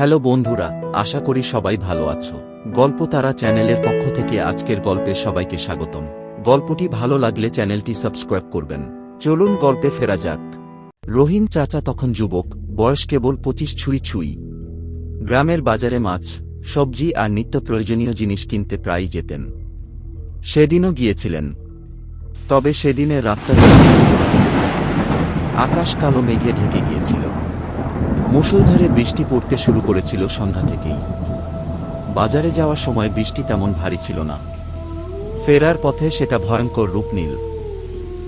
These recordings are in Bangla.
হ্যালো বন্ধুরা, আশা করি সবাই ভালো আছো। গল্প তারা চ্যানেলের পক্ষ থেকে আজকের গল্পে সবাইকে স্বাগতম। গল্পটি ভালো লাগলে চ্যানেলটি সাবস্ক্রাইব করবেন। চলুন গল্পে ফেরা যাক। রহিম চাচা তখন যুবক, বয়স কেবল পঁচিশ ছুঁই ছুঁই। গ্রামের বাজারে মাছ, সবজি আর নিত্য প্রয়োজনীয় জিনিস কিনতে প্রায়ই যেতেন। সেদিনও গিয়েছিলেন। তবে সেদিনের রাতটা আকাশ কালো মেঘে ঢেকে গিয়েছিল। মুষলধারে বৃষ্টি পড়তে শুরু করেছিল সন্ধ্যা থেকেই। বাজারে যাওয়ার সময় বৃষ্টি তেমন ভারী ছিল না। ফেরার পথে সেটা ভয়ঙ্কর রূপ নীল।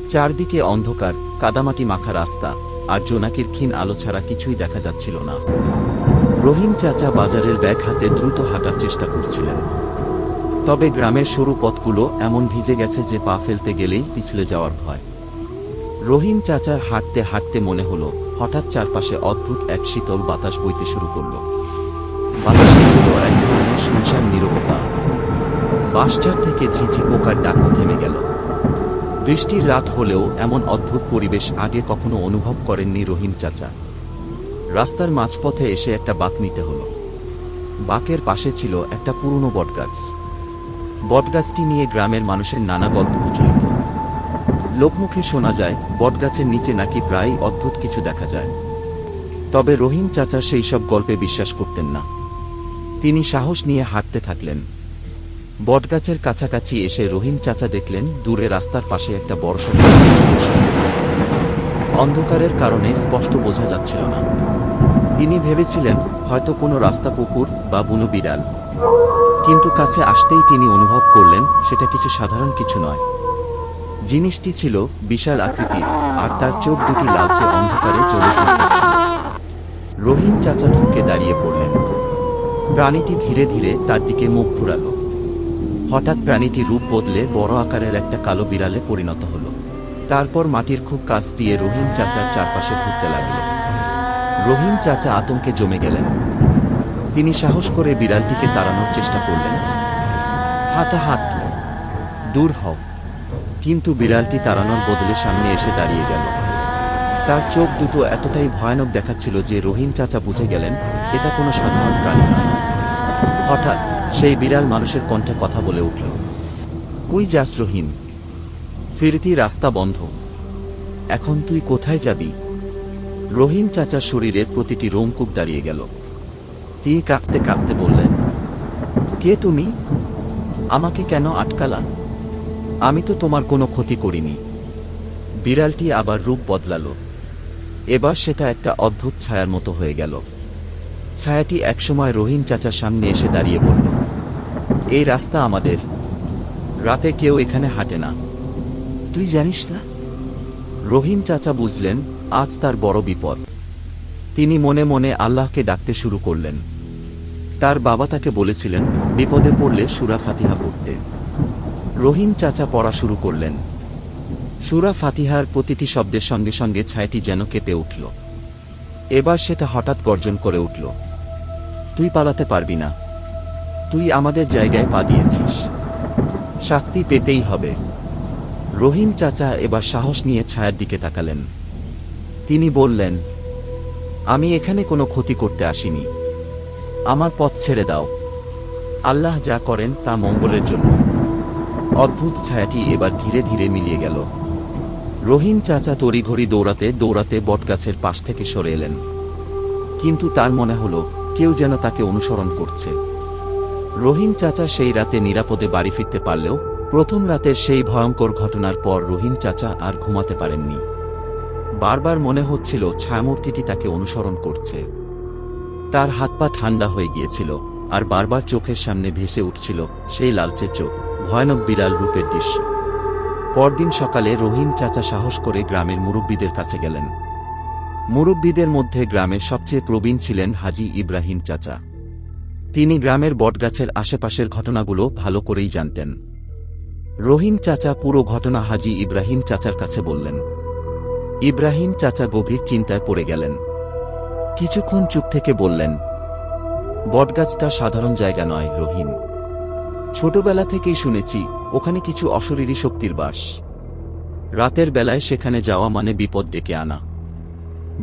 চারদিকে অন্ধকার, কাদামাটি মাখা রাস্তা আর জোনাকির ক্ষীণ আলো ছাড়া কিছুই দেখা যাচ্ছিল না। রহিম চাচা বাজারের ব্যাগ হাতে দ্রুত হাঁটার চেষ্টা করছিলেন। তবে গ্রামের সরু পথগুলো এমন ভিজে গেছে যে পা ফেলতে গেলেই পিছলে যাওয়ার ভয়। রহিম চাচার হাঁটতে হাঁটতে মনে হলো হঠাৎ চারপাশে অদ্ভুত এক শীতল বাতাস বইতে শুরু করল। বাতাসে ছিল এক ধরনের শুনশান নীরবতা। বাসটার থেকে ঝিঝি পোকার ডাকও থেমে গেল। বৃষ্টির রাত হলেও এমন অদ্ভুত পরিবেশ আগে কখনো অনুভব করেননি রহিম চাচা। রাস্তার মাঝপথে এসে একটা বাঁক নিতে হলো। বাঁকের পাশে ছিল একটা পুরনো বটগাছ। বটগাছটি নিয়ে গ্রামের মানুষের নানা গল্প প্রচলিত। লোকমুখে শোনা যায়, বটগাছের নিচে নাকি প্রায় অদ্ভুত কিছু দেখা যায়। তবে রহিম চাচা সেই সব গল্পে বিশ্বাস করতেন না। তিনি সাহস নিয়ে হাঁটতে থাকলেন। বটগাছের কাছাকাছি এসে রহিম চাচা দেখলেন, দূরে রাস্তার পাশে একটা বড় সড় অন্ধকারের কারণে স্পষ্ট বোঝা যাচ্ছিল না। তিনি ভেবেছিলেন, হয়তো কোনো রাস্তা কুকুর বা বুনো বিড়াল। কিন্তু কাছে আসতেই তিনি অনুভব করলেন, সেটা কিছু সাধারণ কিছু নয়। জিনিসটি ছিল বিশাল আকৃতির, আর তার চোখ দুটি লালচে অন্ধকারে চলে রহিম চাচা ধুঁকে দাঁড়িয়ে পড়লেন। প্রাণীটি ধীরে ধীরে তার দিকে মুখ ঘুরালো। হঠাৎ প্রাণীটি রূপ বদলে বড় আকারের একটা কালো বিড়ালে পরিণত হলো। তারপর মাটির খুব কাছ দিয়ে রহিম চাচার চারপাশে ঘুরতে লাগল। রহিম চাচা আতঙ্কে জমে গেলেন। তিনি সাহস করে বিড়ালটিকে তাড়ানোর চেষ্টা করলেন। হাতাহাত দূর হও। কিন্তু বিড়ালটি তাড়ানোর বদলে সামনে এসে দাঁড়িয়ে গেল। তার চোখ দুটো এতটাই ভয়ানক দেখাচ্ছিল যে রহিম চাচা বুঝে গেলেন, এটা কোনো সাধারণ প্রাণী নয়। হঠাৎ সেই বিড়াল মানুষের কণ্ঠে কথা বলে উঠল, কই যাস রহিম ফিরতি রাস্তা বন্ধ। এখন তুই কোথায় যাবি? রহিম চাচার শরীরের প্রতিটি রোমকূপ দাঁড়িয়ে গেল। তিনি কাঁপতে কাঁপতে বললেন, কে তুমি? আমাকে কেন আটকালা আমি তো তোমার কোনো ক্ষতি করিনি। বিড়ালটি আবার রূপ বদলাল। এবার সেটা একটা অদ্ভুত ছায়ার মতো হয়ে গেল। ছায়াটি একসময় রহিম চাচার সামনে এসে দাঁড়িয়ে পড়ল। এই রাস্তা আমাদের। রাতে কেউ এখানে হাঁটে না। তুই জানিস না? রহিম চাচা বুঝলেন আজ তার বড় বিপদ। তিনি মনে মনে আল্লাহকে ডাকতে শুরু করলেন। তার বাবা তাকে বলেছিলেন বিপদে পড়লে সুরা ফাতিহা পড়তে। রহিম চাচা পড়া শুরু করলেন। সুরা ফাতিহার প্রতিটি শব্দের সঙ্গে সঙ্গে ছায়াটি যেন কেঁপে উঠল। এবার সেটা হঠাৎ গর্জন করে উঠল। তুই পালাতে পারবি না। তুই আমাদের জায়গায় পা দিয়েছিস। শাস্তি পেতেই হবে। রহিম চাচা এবার সাহস নিয়ে ছায়ার দিকে তাকালেন। তিনি বললেন, আমি এখানে কোনো ক্ষতি করতে আসিনি। আমার পথ ছেড়ে দাও। আল্লাহ যা করেন তা মঙ্গলের জন্য। অদ্ভুত ছায়াটি এবার ধীরে ধীরে মিলিয়ে গেল। রহিম চাচা তড়িঘড়ি দৌড়াতে দৌড়াতে বটগাছের পাশ থেকে সরে এলেন। কিন্তু তার মনে হলো, কেউ যেন তাকে অনুসরণ করছে। রহিম চাচা সেই রাতে নিরাপদে বাড়ি ফিরতে পারলেও প্রথম রাতের সেই ভয়ঙ্কর ঘটনার পর রহিম চাচা আর ঘুমাতে পারেননি। বারবার মনে হচ্ছিল ছায়ামূর্তিটি তাকে অনুসরণ করছে। তার হাত পা ঠান্ডা হয়ে গিয়েছিল আর বারবার চোখের সামনে ভেসে উঠছিল সেই লালচে চোখ। ভয়ানক বিড়াল রূপের দৃশ্য। পরদিন সকালে রহিম চাচা সাহস করে গ্রামের মুরব্বীদের কাছে গেলেন। মুরব্বীদের মধ্যে গ্রামের সবচেয়ে প্রবীণ ছিলেন হাজি ইব্রাহিম চাচা। তিনি গ্রামের বটগাছের আশেপাশের ঘটনাগুলো ভালো করেই জানতেন। রহিম চাচা পুরো ঘটনা হাজি ইব্রাহিম চাচার কাছে বললেন। ইব্রাহিম চাচা গভীর চিন্তায় পড়ে গেলেন। কিছুক্ষণ চুপ থেকে বললেন, বটগাছটা সাধারণ জায়গা নয় রহিম। ছোটবেলা থেকেই শুনেছি, ওখানে কিছু অশরীরী শক্তির বাস। রাতের বেলায় সেখানে যাওয়া মানে বিপদ ডেকে আনা।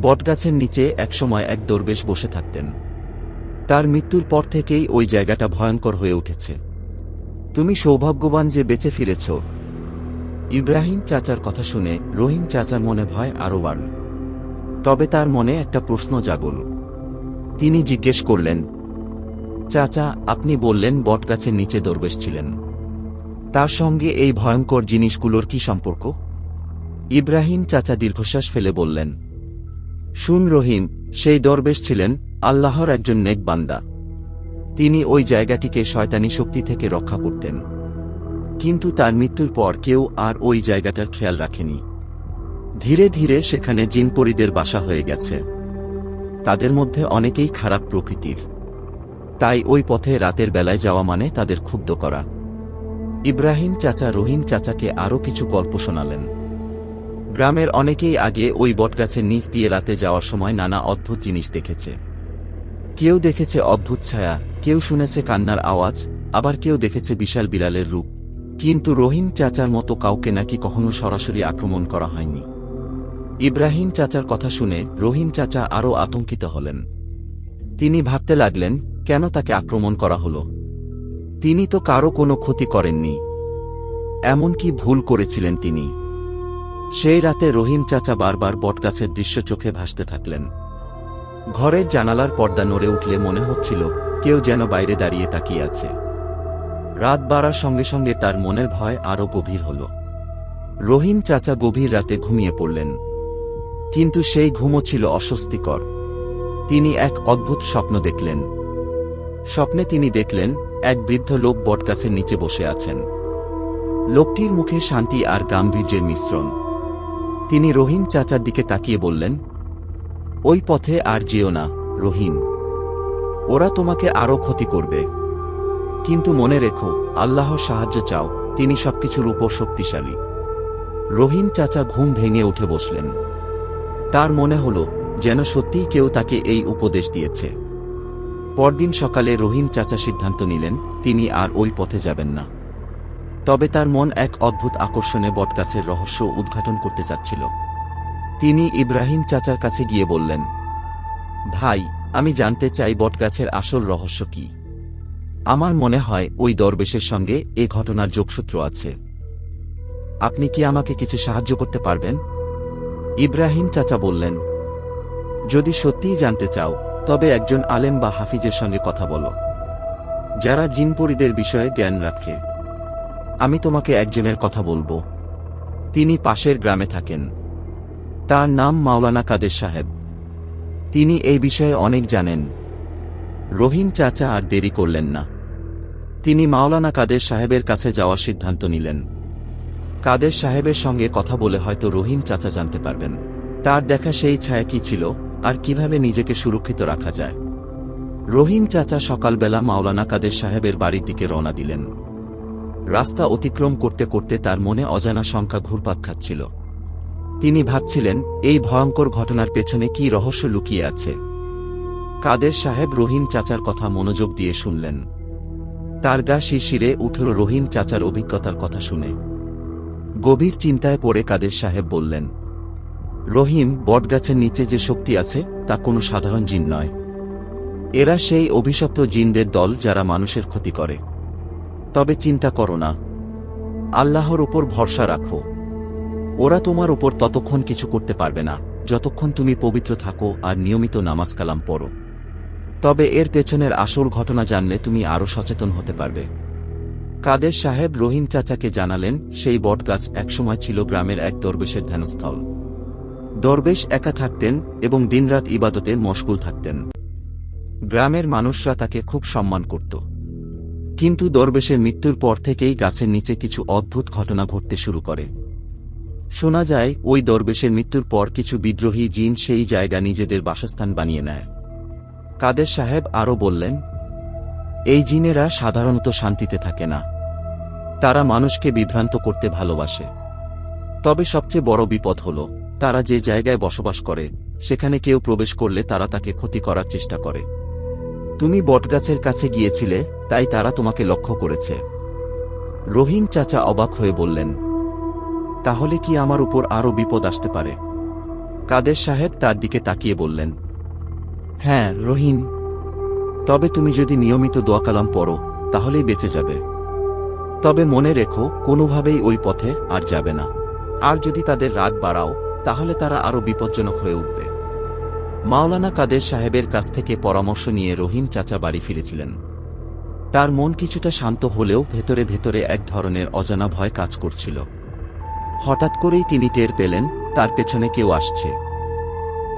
বটগাছের নিচে একসময় এক দরবেশ বসে থাকতেন। তার মৃত্যুর পর থেকেই ওই জায়গাটা ভয়ঙ্কর হয়ে উঠেছে। তুমি সৌভাগ্যবান যে বেঁচে ফিরেছ। ইব্রাহিম চাচার কথা শুনে রহিম চাচার মনে ভয় আরও বাড়ল। তবে তার মনে একটা প্রশ্ন জাগল। তিনি জিজ্ঞেস করলেন চাচা, আপনি বললেন বটগাছের নিচে দরবেশ ছিলেন। তার সঙ্গে এই ভয়ঙ্কর জিনিসগুলোর কি সম্পর্ক? ইব্রাহিম চাচা দীর্ঘশ্বাস ফেলে বললেন, শুন রহিম, সেই দরবেশ ছিলেন আল্লাহর একজন নেক বান্দা। তিনি ওই জায়গাটিকে শয়তানি শক্তি থেকে রক্ষা করতেন। কিন্তু তার মৃত্যুর পর কেউ আর ওই জায়গাটার খেয়াল রাখেনি। ধীরে ধীরে সেখানে জিনপরিদের বাসা হয়ে গেছে। তাদের মধ্যে অনেকেই খারাপ প্রকৃতির। তাই ওই পথে রাতের বেলায় যাওয়া মানে তাদের ক্ষুব্ধ করা। ইব্রাহিম চাচা রহিম চাচাকে আরও কিছু গল্প শোনালেন। গ্রামের অনেকেই আগে ওই বটগাছের নিচ দিয়ে রাতে যাওয়ার সময় নানা অদ্ভুত জিনিস দেখেছে। কেউ দেখেছে অদ্ভুত ছায়া, কেউ শুনেছে কান্নার আওয়াজ, আবার কেউ দেখেছে বিশাল বিড়ালের রূপ। কিন্তু রহিম চাচার মতো কাউকে নাকি কখনো সরাসরি আক্রমণ করা হয়নি। ইব্রাহিম চাচার কথা শুনে রহিম চাচা আরও আতঙ্কিত হলেন। তিনি ভাবতে লাগলেন কেন তাকে আক্রমণ করা হলো? তিনি তো কারও কোনো ক্ষতি করেননি। এমন কি ভুল করেছিলেন তিনি। সেই রাতে রহিম চাচা বারবার বটগাছের দৃশ্য চোখে ভাসতে থাকলেন। ঘরের জানালার পর্দা নড়ে উঠলে মনে হচ্ছিল, কেউ যেন বাইরে দাঁড়িয়ে তাকিয়ে আছে। রাত বাড়ার সঙ্গে সঙ্গে তার মনের ভয় আরও গভীর হল। রহিম চাচা গভীর রাতে ঘুমিয়ে পড়লেন। কিন্তু সেই ঘুমও ছিল অস্বস্তিকর। তিনি এক অদ্ভুত স্বপ্ন দেখলেন। স্বপ্নে তিনি দেখলেন, এক বৃদ্ধ লোক বটগাছের নিচে বসে আছেন। লোকটির মুখে শান্তি আর গাম্ভীর্যের মিশ্রণ। তিনি রহিম চাচার দিকে তাকিয়ে বললেন, ওই পথে আর যেও না, রহিম। ওরা তোমাকে আরও ক্ষতি করবে। কিন্তু মনে রেখো আল্লাহর সাহায্য চাও, তিনি সবকিছুর উপর শক্তিশালী রহিম চাচা ঘুম ভেঙে উঠে বসলেন। তার মনে হল, যেন সত্যিই কেউ তাকে এই উপদেশ দিয়েছে। পরদিন সকালে রহিম চাচা সিদ্ধান্ত নিলেন, তিনি আর ওই পথে যাবেন না। তবে তার মন এক অদ্ভুত আকর্ষণে বটগাছের রহস্য উদ্ঘাটন করতে চাচ্ছিল। তিনি ইব্রাহিম চাচার কাছে গিয়ে বললেন, ভাই, আমি জানতে চাই বটগাছের আসল রহস্য কি। আমার মনে হয় ওই দরবেশের সঙ্গে এ ঘটনার যোগসূত্র আছে। আপনি কি আমাকে কিছু সাহায্য করতে পারবেন? ইব্রাহিম চাচা বললেন, যদি সত্যিই জানতে চাও তবে একজন আলেম বা হাফিজের সঙ্গে কথা বলো। যারা জিনপরিদের বিষয়ে জ্ঞান রাখে। আমি তোমাকে একজনের কথা বলব। তিনি পাশের গ্রামে থাকেন। তার নাম মাওলানা কাদের সাহেব। তিনি এই বিষয়ে অনেক জানেন। রহিম চাচা আর দেরি করলেন না। তিনি মাওলানা কাদের সাহেবের কাছে যাওয়ার সিদ্ধান্ত নিলেন। কাদের সাহেবের সঙ্গে কথা বলে হয়তো রহিম চাচা জানতে পারবেন। তার দেখা সেই ছায়া কি ছিল? আর কীভাবে নিজেকে সুরক্ষিত রাখা যায়। রহিম চাচা সকালবেলা মাওলানা কাদের সাহেবের বাড়ির দিকে রওনা দিলেন। রাস্তা অতিক্রম করতে করতে তার মনে অজানা সংখ্যা ঘুরপাক খাচ্ছিল। তিনি ভাবছিলেন, এই ভয়ঙ্কর ঘটনার পেছনে কি রহস্য লুকিয়ে আছে? কাদের সাহেব রহিম চাচার কথা মনোযোগ দিয়ে শুনলেন। তার গা শিরশিরে উঠল রহিম চাচার অভিজ্ঞতার কথা শুনে। গভীর চিন্তায় পড়ে কাদের সাহেব বললেন রহিম বটগাছের নিচে যে শক্তি আছে, তা কোনো সাধারণ জিন নয়। এরা সেই অভিশপ্ত জিনদের দল যারা মানুষের ক্ষতি করে। তবে চিন্তা করো না। আল্লাহর উপর ভরসা রাখো। ওরা তোমার উপর ততক্ষণ কিছু করতে পারবে না, যতক্ষণ তুমি পবিত্র থাকো আর নিয়মিত নামাজ কালাম পড়ো। তবে এর পেছনের আসল ঘটনা জানলে তুমি আরও সচেতন হতে পারবে। কাদের সাহেব রহিম চাচাকে জানালেন, সেই বটগাছ একসময় ছিল গ্রামের এক দরবেশের ধ্যানস্থল। দরবেশ একা থাকতেন এবং দিনরাত ইবাদতে মশগুল থাকতেন। গ্রামের মানুষরা তাকে খুব সম্মান করত। কিন্তু দরবেশের মৃত্যুর পর থেকেই গাছের নিচে কিছু অদ্ভুত ঘটনা ঘটতে শুরু করে। শোনা যায়, ওই দরবেশের মৃত্যুর পর কিছু বিদ্রোহী জিন সেই জায়গা নিজেদের বাসস্থান বানিয়ে নেয়। কাদের সাহেব আরও বললেন, এই জিনেরা সাধারণত শান্তিতে থাকে না। তারা মানুষকে বিভ্রান্ত করতে ভালোবাসে। তবে সবচেয়ে বড় বিপদ হল তারা যে জায়গায় বসবাস করে, সেখানে কেউ প্রবেশ করলে তারা তাকে ক্ষতি করার চেষ্টা করে। তুমি বটগাছের কাছে গিয়েছিলে, তাই তারা তোমাকে লক্ষ্য করেছে। রহিম চাচা অবাক হয়ে বললেন, তাহলে কি আমার উপর আরও বিপদ আসতে পারে? কাদের সাহেব তার দিকে তাকিয়ে বললেন হ্যাঁ রহিম তবে তুমি যদি নিয়মিত দোয়াকালাম পড়ো, তাহলেই বেঁচে যাবে। তবে মনে রেখো, কোনোভাবেই ওই পথে আর যাবে না। আর যদি তাদের রাগ বাড়াও তাহলে তারা আরও বিপজ্জনক হয়ে উঠবে। মাওলানা কাদের সাহেবের কাছ থেকে পরামর্শ নিয়ে রহিম চাচা বাড়ি ফিরেছিলেন। তার মন কিছুটা শান্ত হলেও ভেতরে ভেতরে এক ধরনের অজানা ভয় কাজ করছিল। হঠাৎ করেই তিনি টের পেলেন, তার পেছনে কেউ আসছে।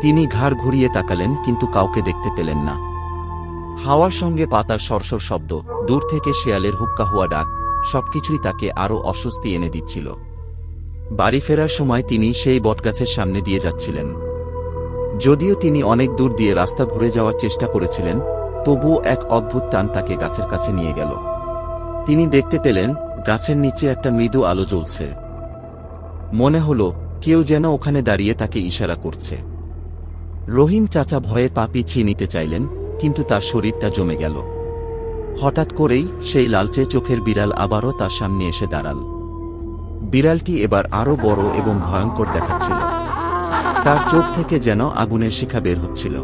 তিনি ঘাড় ঘুরিয়ে তাকালেন, কিন্তু কাউকে দেখতে পেলেন না। হাওয়ার সঙ্গে পাতার সরসর শব্দ, দূর থেকে শেয়ালের হুক্কা হুয়া ডাক, সবকিছুই তাকে আরও অস্বস্তি এনে দিচ্ছিল। বাড়ি ফেরার সময় তিনি সেই বটগাছের সামনে দিয়ে যাচ্ছিলেন। যদিও তিনি অনেক দূর দিয়ে রাস্তা ঘুরে যাওয়ার চেষ্টা করেছিলেন, তবুও এক অদ্ভুত টান তাকে গাছের কাছে নিয়ে গেল। তিনি দেখতে পেলেন, গাছের নিচে একটা মৃদু আলো জ্বলছে। মনে হল, কেউ যেন ওখানে দাঁড়িয়ে তাকে ইশারা করছে। রহিম চাচা ভয়ে পা পিছিয়ে নিতে চাইলেন, কিন্তু তার শরীরটা জমে গেল। হঠাৎ করেই সেই লালচে চোখের বিড়াল আবারও তার সামনে এসে দাঁড়াল। বিড়ালটি এবার আরও বড় এবং ভয়ঙ্কর দেখাচ্ছিল। তার চোখ থেকে যেন আগুনের শিখা বের হচ্ছিল।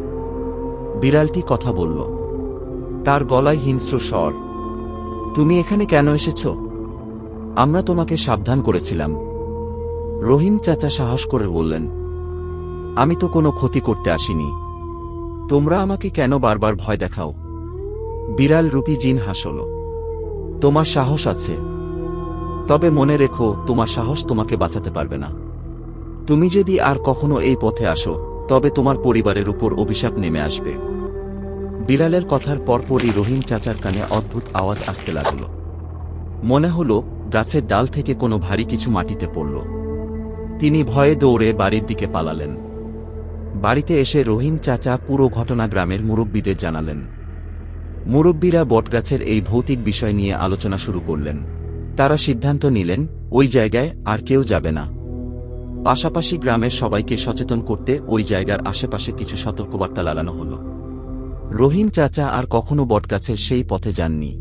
বিড়ালটি কথা বলল, তার গলায় হিংস্র স্বর। তুমি এখানে কেন এসেছ? আমরা তোমাকে সাবধান করেছিলাম। রহিম চাচা সাহস করে বললেন, আমি তো কোনো ক্ষতি করতে আসিনি। তোমরা আমাকে কেন বারবার ভয় দেখাও? বিড়াল রূপী জিন হাসল, তোমার সাহস আছে। তবে মনে রেখো, তোমার সাহস তোমাকে বাঁচাতে পারবে না। তুমি যদি আর কখনো এই পথে আসো, তবে তোমার পরিবারের উপর অভিশাপ নেমে আসবে। বিড়ালের কথার পরপরই রহিম চাচার কানে অদ্ভুত আওয়াজ আসতে লাগল। মনে হল, গাছের ডাল থেকে কোনো ভারী কিছু মাটিতে পড়ল। তিনি ভয়ে দৌড়ে বাড়ির দিকে পালালেন। বাড়িতে এসে রহিম চাচা পুরো ঘটনা গ্রামের মুরব্বীদের জানালেন। মুরব্বীরা বটগাছের এই ভৌতিক বিষয় নিয়ে আলোচনা শুরু করলেন। তারা সিদ্ধান্ত নিলেন, ওই জায়গায় আর কেউ যাবে না। পাশাপাশি গ্রামের সবাইকে সচেতন করতে ওই জায়গার আশেপাশে কিছু সতর্কবার্তা লাগানো হল। রহিম চাচা আর কখনো বটগাছের সেই পথে যাননি।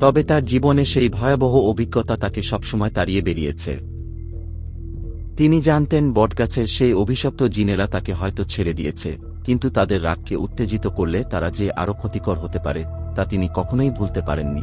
তবে তার জীবনে সেই ভয়াবহ অভিজ্ঞতা তাকে সবসময় তাড়িয়ে বেরিয়েছে। তিনি জানতেন বটগাছের সেই অভিশপ্ত জিনেরা তাকে হয়তো ছেড়ে দিয়েছে, কিন্তু তাদের রাগকে উত্তেজিত করলে তারা যে আরও ক্ষতিকর হতে পারে, তা তিনি কখনোই ভুলতে পারেননি।